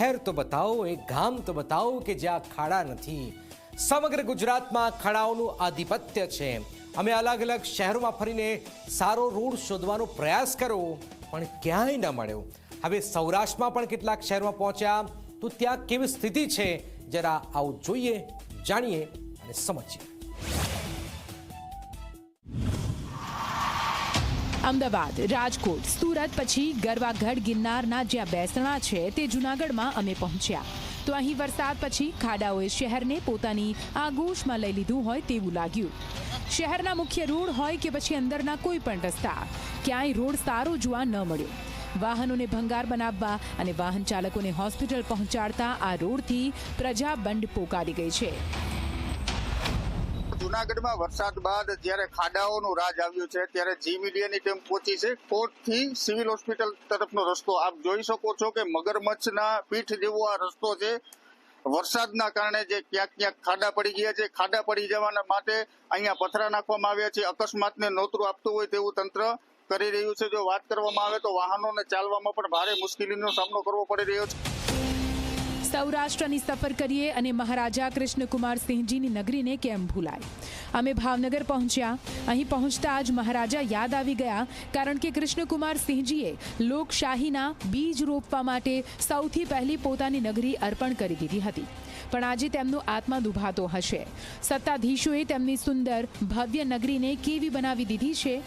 શહેર તો બતાવો, એક ગામ તો બતાવો કે જ્યાં ખાડા નથી. સમગ્ર ગુજરાતમાં ખાડાઓનું આધિપત્ય છે. અમે અલગ અલગ શહેરોમાં ફરીને સારો રોડ શોધવાનો પ્રયાસ કર્યો, પણ ક્યાંય ન મળ્યો. હવે સૌરાષ્ટ્રમાં પણ કેટલાક શહેરમાં પહોંચ્યા, તો ત્યાં કેવી સ્થિતિ છે? જરા આવું જોઈએ, જાણીએ અને સમજીએ. અમદાવાદ, રાજકોટ, સુરત, પછી ગરવાગઢ ગિરનારના જ્યાં બેસણા છે તે જૂનાગઢમાં અમે પહોંચ્યા. તો અહીં વરસાદ પછી ખાડાઓએ શહેરને પોતાની આગોશમાં લઈ લીધું હોય તેવું લાગ્યું. શહેરના મુખ્ય રોડ હોય કે પછી અંદરના કોઈ પણ રસ્તા, ક્યાંય રોડ સારો જોવા ન મળ્યો. વાહનોને ભંગાર બનાવવા અને વાહન ચાલકોને હોસ્પિટલ પહોંચાડતા આ રોડથી પ્રજા બંડ પોકારી ગઈ છે. જુનાગઢમાં વરસાદ બાદ જ્યારે ખાડાઓનું રાજ આવ્યું છે, ત્યારે જી મીડિયાની ટીમ પહોંચી છે. કોર્ટથી સિવિલ હોસ્પિટલ તરફનો રસ્તો આપ જોઈ શકો છો કે મગરમચ્છના પીઠ જેવો આ રસ્તો છે. વરસાદના કારણે જે ક્યાંક ક્યાંક ખાડા પડી ગયા છે. ખાડા પડી જવાના માટે અહીંયા પથરા નાખવામાં આવ્યા છે. અકસ્માતને નોતરું આપતું હોય તેવું તંત્ર કરી રહ્યું છે. જો વાત કરવામાં આવે તો વાહનોને ચાલવામાં પણ ભારે મુશ્કેલીનો સામનો કરવો પડી રહ્યો છે. સૌરાષ્ટ્રની સફર કરીએ અને મહારાજા કૃષ્ણકુમાર સિંહજીની નગરીને કેમ ભૂલાય? અમે ભાવનગર પહોંચ્યા. અહીં પહોંચતા જ મહારાજા યાદ આવી ગયા, કારણ કે કૃષ્ણકુમાર સિંહજીએ લોકશાહીના બીજ રોપવા માટે સૌથી પહેલી પોતાની નગરી અર્પણ કરી દીધી હતી. પણ આજે તેમનો આત્મા દુભાતો હશે. સત્તાધીશોએ તેમની સુંદર ભવ્ય નગરીને કેવી બનાવી દીધી છે?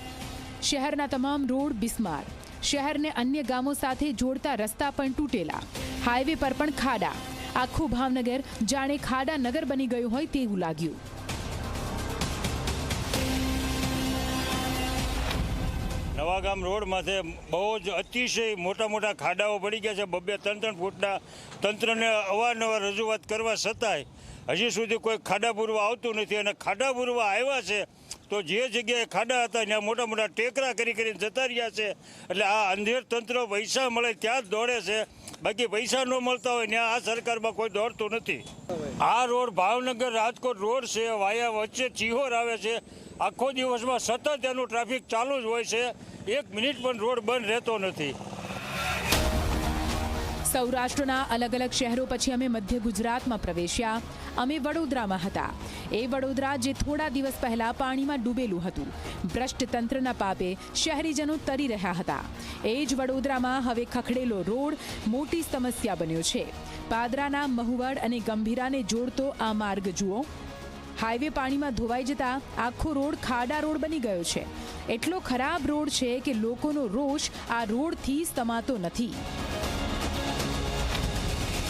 શહેરના તમામ રોડ બિસ્માર. શહેરને અન્ય ગામો સાથે જોડતા રસ્તા પણ તૂટેલા. હાઈવે પર પણ ખાડા. આખું ભાવનગર જાણે ખાડા નગર બની ગયું હોય તેવું લાગ્યું. નવાગામ રોડ માથે બહુ જ અતિશય મોટા મોટા ખાડાઓ પડી ગયા છે. બબે ત્રણ ત્રણ ફૂટના તંત્રને અવારનવાર રજૂઆત કરવા છતાંય હજી સુધી કોઈ ખાડા પૂરવા આવતું નથી અને ખાડા પૂરવા આવ્યા છે તો જે જગ્યાએ ખાડા હતા, ત્યાં મોટા મોટા ટેકરા કરી કરીને જતા રહ્યા છે. એટલે આ અંધેર તંત્ર પૈસા મળે ત્યાં જ દોડે છે. બાકી પૈસા ન મળતા હોય ત્યાં આ સરકારમાં કોઈ દોડતું નથી. આ રોડ ભાવનગર રાજકોટ રોડ છે, વાયા વચ્ચે ચિહોર આવે છે. આખો દિવસમાં સતત એનું ટ્રાફિક ચાલુ જ હોય છે. એક મિનિટ પણ રોડ બંધ રહેતો નથી. સૌરાષ્ટ્રના અલગ અલગ શહેરો પછી અમે મધ્ય ગુજરાતમાં પ્રવેશ્યા. અમે વડોદરામાં હતા. એ વડોદરા જે થોડા દિવસ પહેલા પાણીમાં ડૂબેલું હતું. ભ્રષ્ટ તંત્રના પાપે શહેરીજનો તરી રહ્યા હતા. એ જ વડોદરામાં હવે ખખડેલો રોડ મોટી સમસ્યા બન્યો છે. પાદરાના મહુવડ અને ગંભીરાને જોડતો આ માર્ગ જુઓ. હાઈવે પાણીમાં ધોવાઈ જતા આખો રોડ ખાડા રોડ બની ગયો છે. એટલો ખરાબ રોડ છે કે લોકોનો રોષ આ રોડથી સમાતો નથી.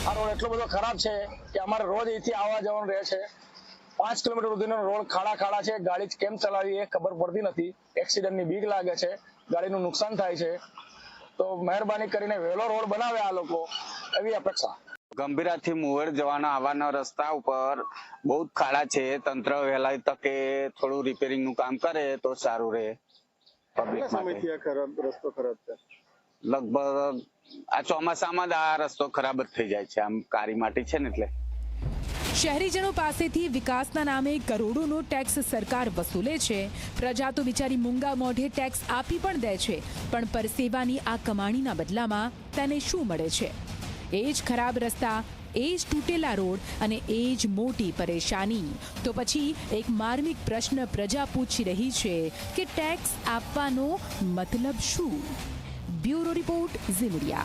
આ રોડ એટલો બધો ખરાબ છે કે અમારે રોજ અહીંથી આવવા જવાનું રહે છે. પાંચ કિલોમીટર સુધીનો રોડ ખાડા ખાડા છે. ગાડી કેમ ચલાવી એ ખબર પડતી નથી. એક્સિડન્ટની બીક લાગે છે. ગાડીનું નુકસાન થાય છે. તો મહેરબાની કરીને વહેલો રોડ બનાવે આ લોકો. એવી અપેક્ષા. ગંભીરાથી મુવડ જવાના આવવાના રસ્તા ઉપર બહુ જ ખાડા છે. તંત્ર વહેલા તકે થોડું રિપેરિંગનું કામ કરે તો સારું રહે પબ્લિક માટે. ખરાબ રસ્તો ખરાબ છે? લગભગ, આ ચોમાસામાં જ આ રસ્તો ખરાબ જ થઈ જાય છે. આમ કારી માટી છે ને એટલે. શહેરીજનો પાસેથી વિકાસના નામે કરોડોનો ટેક્સ સરકાર વસૂલે છે. પ્રજા તો બિચારી મૂંગા મોઢે ટેક્સ આપી પણ દે છે. પણ પરસેવાની આ કમાણીના બદલામાં તેને શું મળે છે? એ જ ખરાબ રસ્તા, એ જ તૂટેલા રોડ અને એ જ મોટી પરેશાની. તો પછી એક માર્મિક પ્રશ્ન પ્રજા પૂછી રહી છે કે ટેક્સ આપવાનો મતલબ શું? ब्यूरो रिपोर्ट जी मीडिया